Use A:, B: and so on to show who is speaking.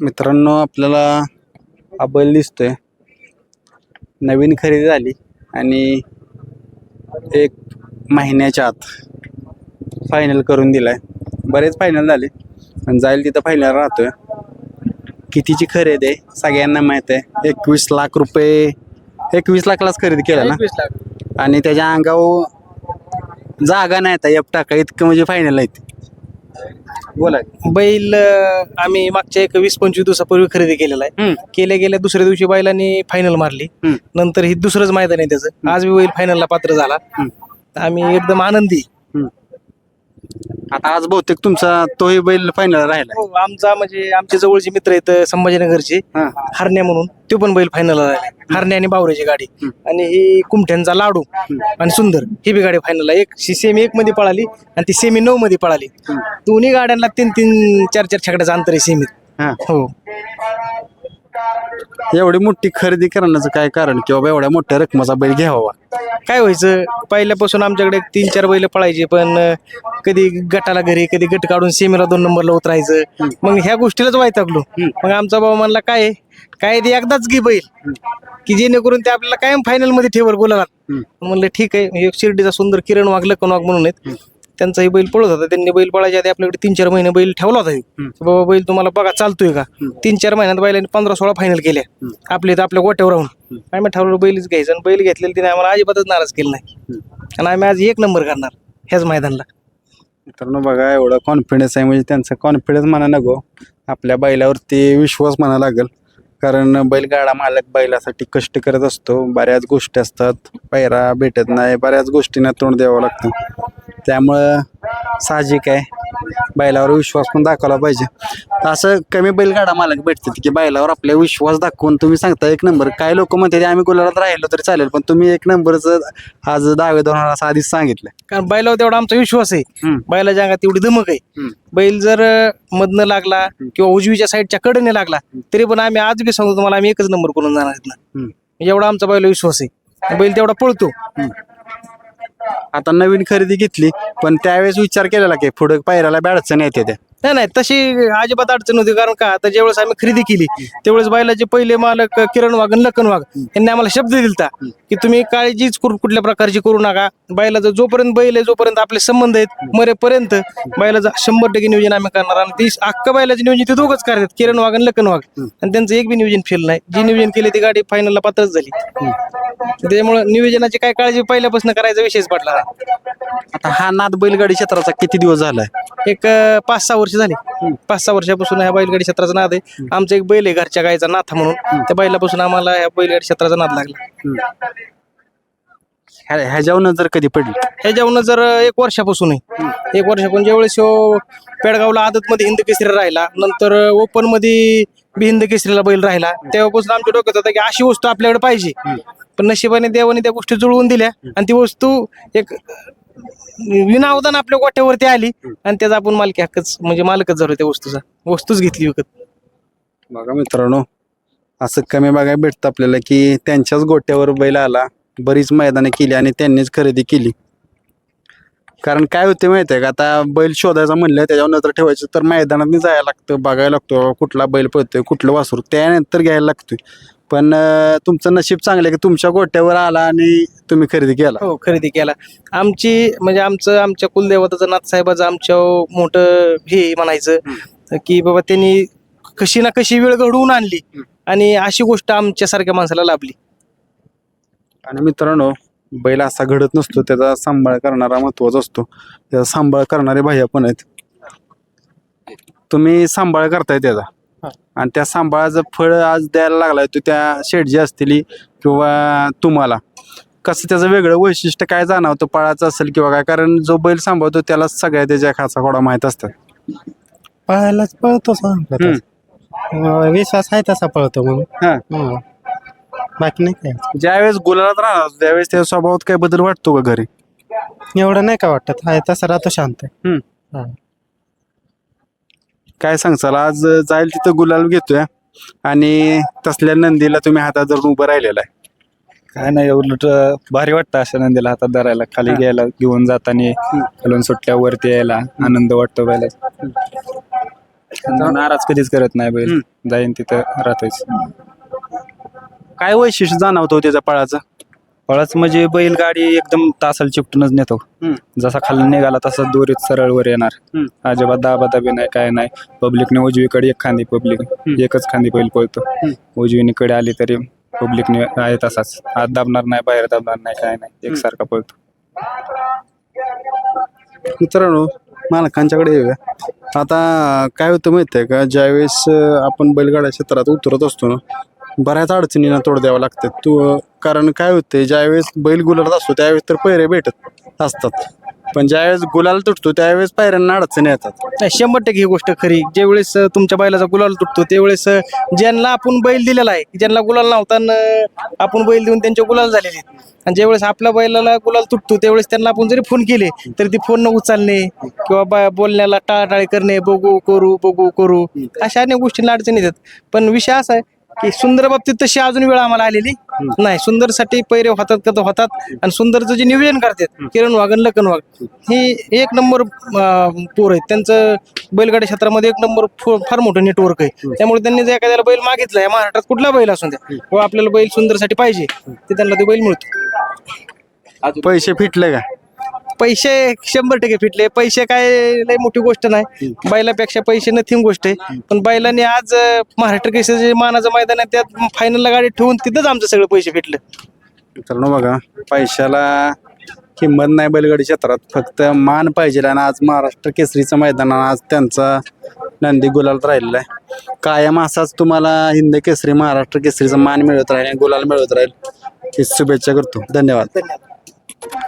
A: मित्रांनो आपल्याला हा बैल दिसतोय. नवीन खरेदी झाली आणि एक महिन्याच्या आत फायनल करून दिलाय. बरेच फायनल झाले पण जाईल तिथं फायनल राहतोय. कितीची खरेदी आहे सगळ्यांना माहीत आहे. एकवीस लाख रुपये एकवीस लाखलाच खरेदी केला ना?
B: एकवीस लाख.
A: आणि त्याच्या अंगावर जागा नाही आता एप टाका इतकं म्हणजे फायनल आहे ते. बोला.
B: बैल अं, आम्ही मागच्या एक वीस पंचवीस दिवसापूर्वी खरेदी केलेला आहे.
A: हम्म.
B: केल्या गेल्या दुसऱ्या दिवशी बैलांनी फायनल मारली.
A: हम्म.
B: नंतर ही दुसरंच मैदान आहे त्याचं. आज बी बैल फायनलला पात्र झाला. आम्ही एकदम आनंदी.
A: आता आज बहुतेक तुमचा तोही बैल फायनल राहिला
B: हो, आमचा म्हणजे आमचे जवळचे मित्र आहेत संभाजीनगरचे.
A: हा.
B: हरण्या म्हणून तो पण बैल फायनलला राहिला. हरण्या आणि बावऱ्याची गाडी. आणि ही कुमठ्यांचा लाडू आणि सुंदर ही बी गाडी फायनलला एक सेमी एक मध्ये पळाली आणि ती सेमी नऊ मध्ये पळाली. दोन्ही गाड्यांना तीन तीन चार चार छकड्याचं अंतर आहे सेमीत
A: हा.
B: हो.
A: एवढी मोठी खरेदी करण्याचं काय कारण? की बाबा एवढ्या मोठ्या रकमेचा बैल घ्यावा.
B: काय व्हायचं? पहिल्यापासून आमच्याकडे तीन चार बैल पळायचे पण कधी गटाला घरी कधी गट काढून सेमीला दोन नंबरला उतरायचं. मग ह्या गोष्टीलाच वैतागलो. मग आमचा भाऊ म्हणला काय? काय ते एकदाच घे बैल. की जेणेकरून ते आपल्याला कायम फायनलमध्ये ठेवर गोलाला म्हणलं ठीक आहे. एक शिर्डीचा सुंदर किरण वाघ लखन वाघ म्हणून आहेत. त्यांचाही बैल पळत होता. त्यांनी बैल पळायच्या आधी आपल्याकडे तीन चार महिने बैल ठेवला होता ह्यो. की बाबा बैल तुम्हाला बघा चालतोय का? तीन चार महिन्यात बैलांनी पंधरा सोळा फायनल केल्या. आपल्या इथं आपल्या गोट्यावर राहून. आम्ही ठरवलं बैलच घ्यायचं आणि बैल घेतलेलं तिने आम्हाला अजिबातच नाराज केलं नाही. आणि आम्ही आज एक नंबर करणार ह्याच मैदानला.
A: मित्रांनो बघा एवढा कॉन्फिडन्स आहे. म्हणजे त्यांचा कॉन्फिडन्स म्हणा नको आपल्या बैलावरती विश्वास म्हणा लागेल. कारण बैलगाडा मालक बैलासाठी कष्ट करत असतो. बऱ्याच गोष्टी असतात. पैरा भेटत नाही. बऱ्याच गोष्टींना तोंड द्यावं लागतं. त्यामुळं साहजिक आहे. बैलावर विश्वास पण दाखवला पाहिजे. असं कमी बैलगाडा मालक भेटतात की बैलावर आपल्या विश्वास दाखवून तुम्ही सांगता एक नंबर. काय लोक म्हणतात आम्ही गुलाबात राहिलो तरी चालेल पण तुम्ही एक नंबरचं आज दावेदार होणार असं आधीच सांगितलं.
B: कारण बैलावर तेवढा आमचा विश्वास आहे. बैलाच्या अंगात तेवढी धमक आहे. बैल जर मधनं लागला किंवा उजवीच्या साईडच्या कडेने लागला तरी पण आम्ही आज बी सांगतो तुम्हाला आम्ही एकच नंबर करून जाणार आहेत ना. एवढा आमचा बैल विश्वास आहे. बैल तेवढा पळतो.
A: आता नवीन खरेदी घेतली पण त्यावेळेस विचार केलेला की पुढे पायऱ्याला बी अडचण येते त्या.
B: नाही नाही तशी अजिबात अडचण होती कारण का आता ज्यावेळेस आम्ही खरेदी केली त्यावेळेस बैलाचे पहिले मालक किरण वाघ आणि लखन वाघ यांनी आम्हाला शब्द दिलता की तुम्ही काळजीच करू कुठल्या प्रकारची करू नका. बैलाचा जोपर्यंत बैल आहे जोपर्यंत आपले संबंध आहेत मरेपर्यंत बैलाचं शंभर टक्के नियोजन आम्ही करणार. आणि ती अख्खा बैलाचे नियोजन ते दोघंच करतात किरण वाघ आणि लखन वाघ. आणि त्यांचं एक बी नियोजन फेल नाही. जी नियोजन केले ती गाडी फायनलला पात्रच झाली. त्याच्यामुळे नियोजनाची काय काळजी पहिल्यापासून करायचा विषयच पडला.
A: आता हा नाद बैलगाडी क्षेत्राचा किती दिवस झालाय?
B: एक पाच सहा वर्ष झाली. पाच सहा वर्षापासून ह्या बैलगाडी क्षेत्राचा नाद आहे. आमचा एक बैल आहे घरच्या गायचा नाथा म्हणून. त्या बैलापासून आम्हाला ह्या बैलगाडी क्षेत्राचा नाद लागला.
A: ह्या- ह्याच्यावर जर कधी पडली?
B: ह्याच्यावरून जर एक वर्षापासून आहे. एक वर्षापासून ज्यावेळेस ह्यो पेडगावला आदत मध्ये हिंद केसरी राहिला नंतर ओपनमध्ये बी हिंद केसरीला बैल राहिला तेव्हापासून आमच्या डोक्यात होता की अशी वस्तू आपल्याकडे पाहिजे. पण नशिबाने देवाने त्या गोष्टी जुळवून दिल्या आणि ती वस्तू एक विनावदान आपल्या गोट्यावरती आली आणि त्याचा आपण मालकी हक्कच म्हणजे मालकच झालो त्या वस्तूचा. वस्तूच घेतली विकत.
A: बघा मित्रांनो असं कमी बघायला भेटतं आपल्याला की त्यांच्याच गोट्यावर बैल आला बरीच मैदानं केली आणि त्यांनीच खरेदी केली. कारण काय होते माहिती आहे का आता बैल शोधायचा म्हणलं त्याच्यावर नजर ठेवायचं तर मैदानात जायला लागतं बघायला लागतो कुठला बैल पळतोय कुठलं वासरू त्यानंतर घ्यायला लागतोय. पण अं, तुमचं नशीब चांगलं आहे की तुमच्या गोट्यावर आला आणि तुम्ही खरेदी केला.
B: हो खरेदी केला. आमची म्हणजे आमचं आमच्या कुलदेवताचं नाथसाहेबाचं आमच्या मोठं हे म्हणायचं की बाबा त्यांनी कशी ना कशी वेळ घडवून आणली आणि अशी गोष्ट आमच्यासारख्या माणसाला लाभली.
A: आणि मित्रांनो बैल असा घडत नसतो त्याचा सांभाळ करणारा महत्त्वाचा असतो. त्याचा सांभाळ करणारे भैया पण आहेत. तुम्ही सांभाळ करताय त्याचा. आणि त्या सांभाळाचं फळ आज द्यायला लागलाय तो त्या शेडजी असतील किंवा तुम्हाला. कसं त्याचं वेगळं वैशिष्ट्य काय जाणवतं पळाचं असेल किंवा काय? कारण जो बैल सांभाळतो त्याला सगळ्या त्याच्या खाचा खोडा माहीत असतात.
C: पळायलाच पळतो. विश्वास आहे तसा पळतो
A: हा.
C: हं. बाकी नाही काय?
A: ज्यावेळेस गुलालात राहणार त्यावेळेस त्या स्वभावात काय बदल वाटतो का घरी?
C: एवढं नाही का वाटत? आहे तसा राहतो शांत. हा.
A: काय सांगचाल आज जाईल तिथं गुलाल घेतोय. आणि तसल्या नंदीला तुम्ही हातात धरून उभं राहिलेला आहे.
D: काय नाही उलट भारी वाटतं अशा नंदीला हातात धरायला. खाली घ्यायला घेऊन जाताना खालून सुटल्या वरती यायला आनंद वाटतो पहिला नाराज कधीच करत नाही बैल जाईन तिथं राहतोच
A: काय वैशिष्ट्य जाणवतो त्याच्या पळाचं?
D: पळाच म्हणजे बैलगाडी एकदम तासाला चिपटूनच नेतो.
A: हम्म.
D: जसा खाली निघाला तसा दोरीत सरळ वर येणार.
A: हम्म.
D: अजिबात दाबा दाबी नाही काय नाही. पब्लिकने उजवीकडे एक खांदी पब्लिक एकच खांदी बैल पळतो. उजवीकडे आली तरी पब्लिकने आहे तसाच. आत दाबणार नाही बाहेर दाबणार नाही काय नाही. एकसारखा पळतो.
A: मित्रांनो मालकांच्याकडे येऊया. आता काय होतं माहिती आहे का? ज्यावेळेस अं, आपण बैलगाड्या क्षेत्रात उतरत असतो ना बऱ्याच अडचणींना तोड द्यावं लागतं. तू कारण काय होतं ज्यावेळेस बैल गुलाल असतो त्यावेळेस तर पैरे भेटत असतात. पण ज्यावेळेस गुलाल तुटतो त्यावेळेस पायऱ्यांना अडचणी येतात.
B: नाही शंभर टक्के ही गोष्ट खरी. ज्यावेळेस तुमच्या बैलाचा गुलाल तुटतो त्यावेळेस ज्यांना आपण बैल दिलेला आहे ज्यांना गुलाल नव्हता न, आपण बैल देऊन त्यांचे गुलाल झालेले आहेत. आणि ज्यावेळेस आपल्या बैलाला गुलाल तुटतो त्यावेळेस त्यांना आपण जरी फोन केले तरी ती फोन न उचलणे किंवा बा- बोलण्याला टाळाटाळी करणे बघू करू बघू करू अशा अनेक गोष्टींना अडचणी येतात. पण विषय असा आहे की सुंदर बाबतीत तशी अजून वेळ आम्हाला आलेली नाही. सुंदरसाठी पैरे होतात का तर होतात. आणि सुंदरचं जे नियोजन करतात किरण वाघ आणि लखन वाघ हे एक नंबर पोर आहेत. त्यांचं बैलगाडी क्षेत्रामध्ये एक नंबर फार मोठं नेटवर्क आहे. त्यामुळे त्यांनी जर एखाद्याला बैल मागितला महाराष्ट्रात कुठला बैल असून द्या किंवा आपल्याला बैल सुंदरसाठी पाहिजे ते त्यांना ते बैल मिळतो.
A: पैसे फिटले का?
B: पैसे शंभर टक्के फिटले. पैसे काय लय मोठी गोष्ट नाही. बैलापेक्षा पैसे नथिंग गोष्ट आहे. पण बैलाने आज अं, महाराष्ट्र केसरी मानाचं मैदान आहे त्यात फायनलला गाडी ठेवून तिथंच आमचं सगळं पैसे फिटलं.
A: मित्रांनो बघा पैशाला किंमत नाही बैलगाडी क्षेत्रात. फक्त मान पाहिजे आणि आज महाराष्ट्र केसरीचं मैदान आहे. आज त्यांचा नंदी गुलाल राहिलेला आहे. कायम असाच तुम्हाला हिंद केसरी महाराष्ट्र केसरीचा मान मिळत राहील आणि गुलाल मिळत राहील. ही शुभेच्छा करतो. धन्यवाद.